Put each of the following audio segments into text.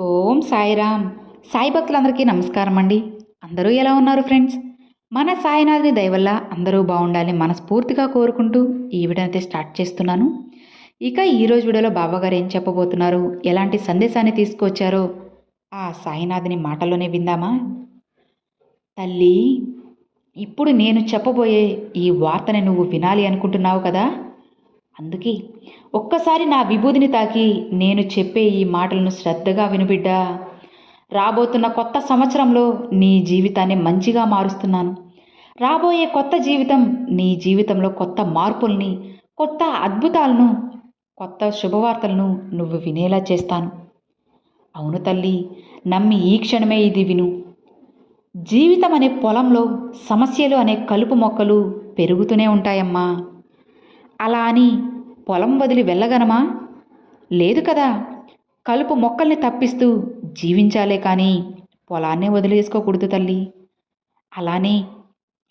ఓం సాయిరామ్. సాయి భక్తులందరికీ నమస్కారం అండి. అందరూ ఎలా ఉన్నారు ఫ్రెండ్స్? మన సాయినాథుని దయవల్ల అందరూ బాగుండాలని మనస్ఫూర్తిగా కోరుకుంటూ ఈ వీడియో అయితే స్టార్ట్ చేస్తున్నాను. ఇక ఈరోజు వీడియోలో బాబాగారు ఏం చెప్పబోతున్నారు? ఎలాంటి సందేశాన్ని తీసుకొచ్చారో ఆ సాయినాథుని మాటలోనే విందామా? తల్లి ఇప్పుడు నేను చెప్పబోయే ఈ వార్తని నువ్వు వినాలి అనుకుంటున్నావు కదా? అందుకే ఒక్కసారి నా విభూతిని తాకి నేను చెప్పే ఈ మాటలను శ్రద్ధగా వినుబిడ్డా రాబోతున్న కొత్త సంవత్సరంలో నీ జీవితాన్ని మంచిగా మారుస్తున్నాను. రాబోయే కొత్త జీవితం నీ జీవితంలో కొత్త మార్పుల్ని కొత్త అద్భుతాలను కొత్త శుభవార్తలను నువ్వు వినేలా చేస్తాను. అవును తల్లి నమ్మి ఈ క్షణమే ఇది విను. జీవితం అనే పొలంలో సమస్యలు అనే కలుపు మొక్కలు పెరుగుతూనే ఉంటాయమ్మా. అలా అని పొలం వదిలి వెళ్ళగనమా లేదు కదా. కలుపు మొక్కల్ని తప్పిస్తూ జీవించాలే కానీ పొలాన్నే వదిలేసుకోకూడదు తల్లి. అలానే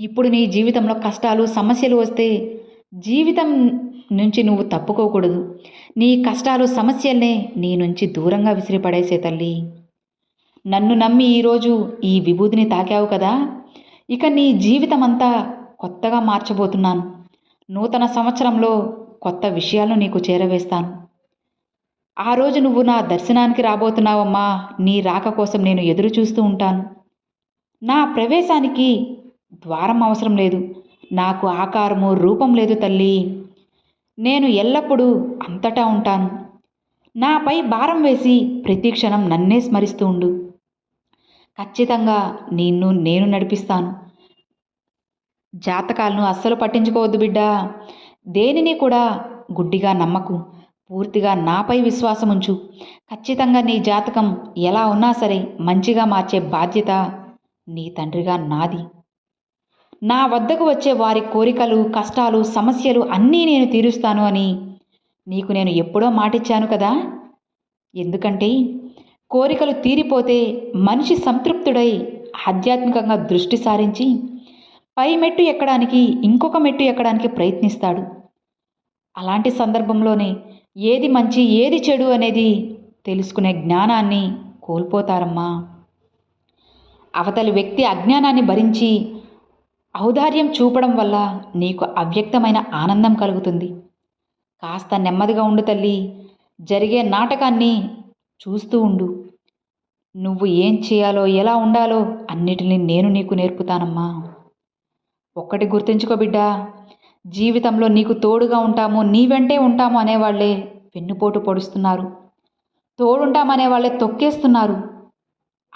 ఇప్పుడు నీ జీవితంలో కష్టాలు సమస్యలు వస్తే జీవితం నుంచి నువ్వు తప్పుకోకూడదు. నీ కష్టాలు సమస్యల్నే నీ నుంచి దూరంగా విసిరిపడేసే తల్లి. నన్ను నమ్మి ఈరోజు ఈ విభూతిని తాకావు కదా. ఇక నీ జీవితం అంతా కొత్తగా మార్చబోతున్నాను. నూతన సంవత్సరంలో కొత్త విషయాలు నీకు చేరవేస్తాను. ఆ రోజు నువ్వు నా దర్శనానికి రాబోతున్నావమ్మా. నీ రాక కోసం నేను ఎదురు చూస్తూ ఉంటాను. నా ప్రవేశానికి ద్వారం అవసరం లేదు. నాకు ఆకారము రూపం లేదు తల్లి. నేను ఎల్లప్పుడూ అంతటా ఉంటాను. నాపై భారం వేసి ప్రతి క్షణం నన్నే స్మరిస్తూ ఉండు. ఖచ్చితంగా నిన్ను నేను నడిపిస్తాను. జాతకాలను అస్సలు పట్టించుకోవద్దు బిడ్డా. దేనిని కూడా గుడ్డిగా నమ్మకు. పూర్తిగా నాపై విశ్వాసం ఉంచు. ఖచ్చితంగా నీ జాతకం ఎలా ఉన్నా సరే మంచిగా మార్చే బాధ్యత నీ తండ్రిగా నాది. నా వద్దకు వచ్చే వారి కోరికలు కష్టాలు సమస్యలు అన్నీ నేను తీరుస్తాను అని నీకు నేను ఎప్పుడో మాటిచ్చాను కదా. ఎందుకంటే కోరికలు తీరిపోతే మనిషి సంతృప్తుడై ఆధ్యాత్మికంగా దృష్టి సారించి పై మెట్టు ఎక్కడానికి ఇంకొక మెట్టు ఎక్కడానికి ప్రయత్నిస్తాడు. అలాంటి సందర్భంలోనే ఏది మంచి ఏది చెడు అనేది తెలుసుకునే జ్ఞానాన్ని కోల్పోతారమ్మా. అవతలి వ్యక్తి అజ్ఞానాన్ని భరించి ఔదార్యం చూపడం వల్ల నీకు అవ్యక్తమైన ఆనందం కలుగుతుంది. కాస్త నెమ్మదిగా ఉండు తల్లి జరిగే నాటకాన్ని చూస్తూ ఉండు. నువ్వు ఏం చేయాలో ఎలా ఉండాలో అన్నిటినీ నేను నీకు నేర్పుతానమ్మా. ఒక్కటి గుర్తుంచుకో బిడ్డా. జీవితంలో నీకు తోడుగా ఉంటాము నీ వెంటే ఉంటాము అనేవాళ్ళే వెన్నుపోటు పొడుస్తున్నారు. తోడుంటామనే వాళ్ళే తొక్కేస్తున్నారు.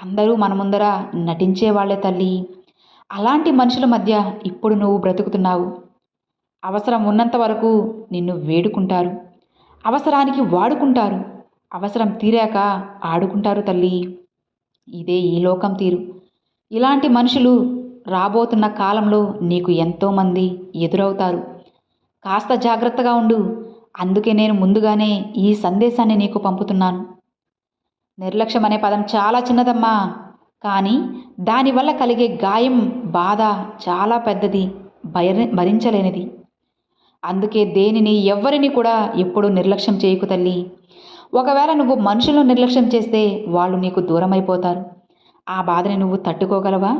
అందరూ మన ముందర నటించే వాళ్ళే తల్లి. అలాంటి మనుషుల మధ్య ఇప్పుడు నువ్వు బ్రతుకుతున్నావు. అవసరం ఉన్నంత వరకు నిన్ను వేడుకుంటారు. అవసరానికి వాడుకుంటారు. అవసరం తీరాక ఆడుకుంటారు తల్లి. ఇదే ఈ లోకం తీరు. ఇలాంటి మనుషులు రాబోతున్న కాలంలో నీకు ఎంతోమంది ఎదురవుతారు. కాస్త జాగ్రత్తగా ఉండు. అందుకే నేను ముందుగానే ఈ సందేశాన్ని నీకు పంపుతున్నాను. నిర్లక్ష్యం అనే పదం చాలా చిన్నదమ్మా. కానీ దానివల్ల కలిగే గాయం బాధ చాలా పెద్దది. భయ భరించలేనిది. అందుకే దేనిని ఎవ్వరిని కూడా ఎప్పుడూ నిర్లక్ష్యం చేయకు తల్లి. ఒకవేళ నువ్వు మనుషులను నిర్లక్ష్యం చేస్తే వాళ్ళు నీకు దూరం అయిపోతారు ఆ బాధని నువ్వు తట్టుకోగలవా?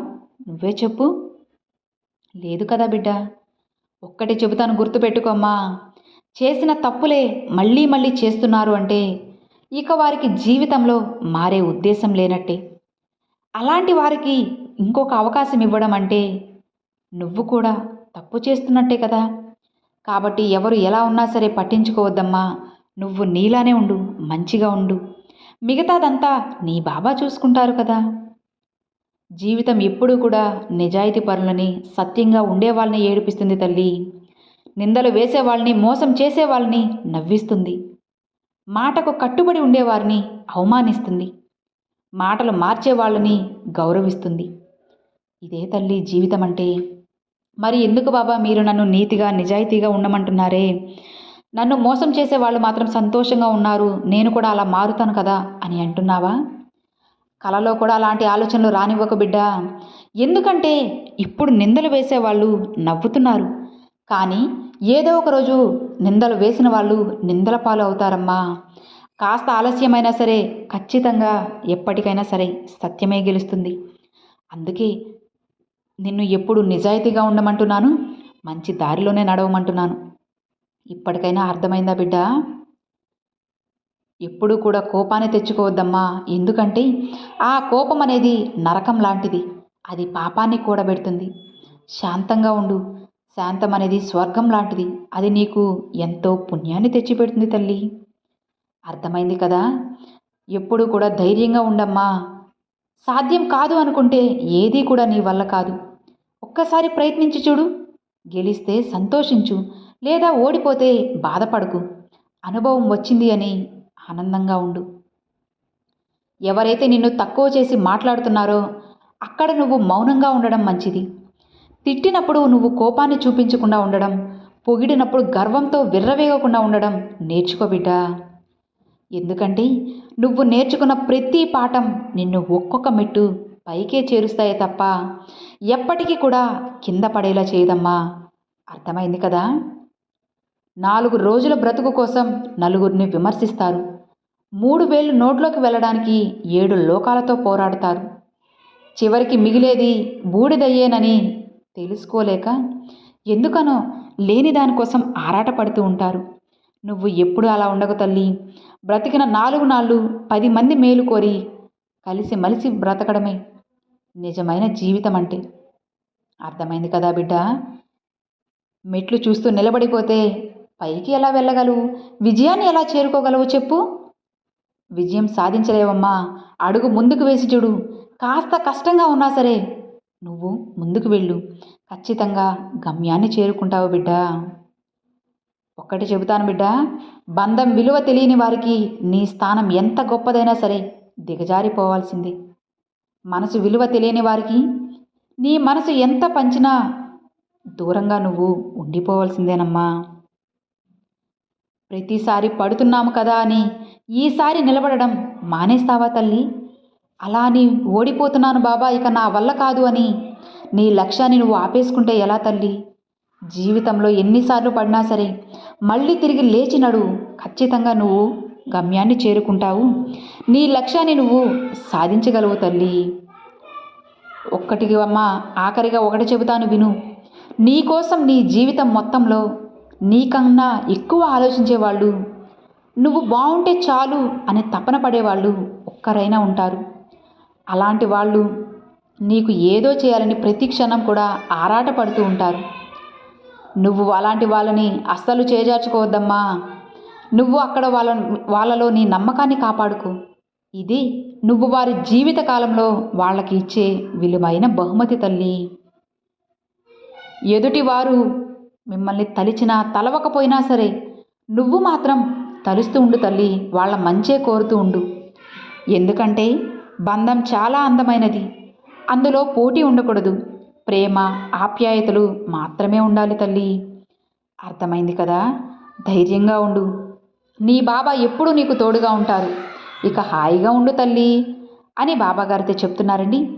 నువ్వే చెప్పు. లేదు కదా బిడ్డ. ఒక్కటి చెబుతాను గుర్తుపెట్టుకోమ్మా. చేసిన తప్పులే మళ్ళీ మళ్ళీ చేస్తున్నారు అంటే ఇక వారికి జీవితంలో మారే ఉద్దేశం లేనట్టే. అలాంటి వారికి ఇంకొక అవకాశం ఇవ్వడం అంటే నువ్వు కూడా తప్పు చేస్తున్నట్టే కదా. కాబట్టి ఎవరు ఎలా ఉన్నా సరే పట్టించుకోవద్దమ్మా. నువ్వు నీలానే ఉండు మంచిగా ఉండు. మిగతాదంతా నీ బాబా చూసుకుంటారు కదా. జీవితం ఎప్పుడూ కూడా నిజాయితీ పరులని సత్యంగా ఉండేవాళ్ళని ఏడిపిస్తుంది తల్లి. నిందలు వేసేవాళ్ళని మోసం చేసేవాళ్ళని నవ్విస్తుంది. మాటకు కట్టుబడి ఉండేవారిని అవమానిస్తుంది. మాటలు మార్చేవాళ్ళని గౌరవిస్తుంది. ఇదే తల్లి జీవితం అంటే మరి ఎందుకు బాబా మీరు నన్ను నీతిగా నిజాయితీగా ఉండమంటున్నారే? నన్ను మోసం చేసే వాళ్ళు మాత్రం సంతోషంగా ఉన్నారు. నేను కూడా అలా మారుతాను కదా అని అంటున్నావా? కలలో కూడా అలాంటి ఆలోచనలు రానివ్వక బిడ్డ. ఎందుకంటే ఇప్పుడు నిందలు వేసేవాళ్ళు నవ్వుతున్నారు. కానీ ఏదో ఒక రోజు నిందలు వేసిన వాళ్ళు నిందల పాలు అవుతారమ్మా. కాస్త ఆలస్యమైనా సరే ఖచ్చితంగా ఎప్పటికైనా సరే సత్యమే గెలుస్తుంది. అందుకే నిన్ను ఎప్పుడు నిజాయితీగా ఉండమంటున్నాను మంచి దారిలోనే నడవమంటున్నాను. ఇప్పటికైనా అర్థమైందా బిడ్డ? ఎప్పుడూ కూడా కోపాన్ని తెచ్చుకోవద్దమ్మా. ఎందుకంటే ఆ కోపం అనేది నరకం లాంటిది. అది పాపాన్ని కూడబెడుతుంది శాంతంగా ఉండు. శాంతం అనేది స్వర్గం లాంటిది. అది నీకు ఎంతో పుణ్యాన్ని తెచ్చిపెడుతుంది తల్లి. అర్థమైంది కదా? ఎప్పుడు కూడా ధైర్యంగా ఉండమ్మా. సాధ్యం కాదు అనుకుంటే ఏదీ కూడా నీ వల్ల కాదు. ఒక్కసారి ప్రయత్నించి చూడు. గెలిస్తే సంతోషించు. లేదా ఓడిపోతే బాధపడకు. అనుభవం వచ్చింది అని ఆనందంగా ఉండు. ఎవరైతే నిన్ను తక్కువ చేసి మాట్లాడుతున్నారో అక్కడ నువ్వు మౌనంగా ఉండడం మంచిది. తిట్టినప్పుడు నువ్వు కోపాన్ని చూపించకుండా ఉండడం పొగిడినప్పుడు గర్వంతో విర్రవేగకుండా ఉండడం నేర్చుకో బిడ్డా. ఎందుకంటే నువ్వు నేర్చుకున్న ప్రతి పాఠం నిన్ను ఒక్కొక్క మెట్టు పైకే చేరుస్తాయే తప్ప ఎప్పటికీ కూడా కింద పడేలా చేయదమ్మా. అర్థమైంది కదా? నాలుగు రోజుల బ్రతుకు కోసం నలుగురిని విమర్శిస్తారు. మూడు వేలు నోట్లోకి వెళ్ళడానికి ఏడు లోకాలతో పోరాడతారు. చివరికి మిగిలేది బూడిదయ్యేనని తెలుసుకోలేక ఎందుకనో లేని దానికోసం ఆరాటపడుతూ ఉంటారు. నువ్వు ఎప్పుడు అలా ఉండకు తల్లి. బ్రతికిన నాలుగు నాళ్ళు పది మంది మేలు కోరి కలిసి మలిసి బ్రతకడమే నిజమైన జీవితం అంటే అర్థమైంది కదా బిడ్డ? మెట్లు చూస్తూ నిలబడిపోతే పైకి ఎలా వెళ్ళగలవు? విజయాన్ని ఎలా చేరుకోగలవు చెప్పు. విజయం సాధించలేవమ్మా. అడుగు ముందుకు వేసి చూడు. కాస్త కష్టంగా ఉన్నా సరే నువ్వు ముందుకు వెళ్ళు. ఖచ్చితంగా గమ్యాన్ని చేరుకుంటావు బిడ్డ. ఒక్కటి చెబుతాను బిడ్డ బంధం విలువ తెలియని వారికి నీ స్థానం ఎంత గొప్పదైనా సరే దిగజారిపోవాల్సిందే. మనసు విలువ తెలియని వారికి నీ మనసు ఎంత పంచినా దూరంగా నువ్వు ఉండిపోవాల్సిందేనమ్మా. ప్రతిసారి పడుతున్నాము కదా అని ఈసారి నిలబడడం మానేస్తావా తల్లి? అలా అని ఓడిపోతున్నాను బాబా ఇక నా వల్ల కాదు అని నీ లక్ష్యాన్ని నువ్వు ఆపేసుకుంటే ఎలా తల్లి? జీవితంలో ఎన్నిసార్లు పడినా సరే మళ్ళీ తిరిగి లేచినడు ఖచ్చితంగా నువ్వు గమ్యాన్ని చేరుకుంటావు. నీ లక్ష్యాన్ని నువ్వు సాధించగలవు తల్లి. ఒక్కటికి అమ్మ ఆఖరిగా ఒకటి చెబుతాను విను. నీ కోసం నీ జీవితం మొత్తంలో నీకన్నా ఎక్కువ ఆలోచించేవాళ్ళు. నువ్వు బాగుంటే చాలు అని తపన పడేవాళ్ళు ఒక్కరైనా ఉంటారు. అలాంటి వాళ్ళు నీకు ఏదో చేయాలని ప్రతి క్షణం కూడా ఆరాటపడుతూ ఉంటారు. నువ్వు అలాంటి వాళ్ళని అస్సలు చేజార్చుకోవద్దమ్మా. నువ్వు అక్కడ వాళ్ళ వాళ్ళలో నీ నమ్మకాన్ని కాపాడుకో. ఇది నువ్వు వారి జీవిత కాలంలో వాళ్ళకి ఇచ్చే విలువైన బహుమతి తల్లి. ఎదుటివారు మిమ్మల్ని తలిచినా తలవకపోయినా సరే నువ్వు మాత్రం తలుస్తూ ఉండు తల్లి వాళ్ళ మంచే కోరుతూ ఉండు. ఎందుకంటే బంధం చాలా అందమైనది. అందులో పోటీ ఉండకూడదు. ప్రేమ ఆప్యాయతలు మాత్రమే ఉండాలి తల్లి. అర్థమైంది కదా? ధైర్యంగా ఉండు. నీ బాబా ఎప్పుడూ నీకు తోడుగా ఉంటారు. ఇక హాయిగా ఉండు తల్లి అని బాబాగారితో చెప్తున్నారండి.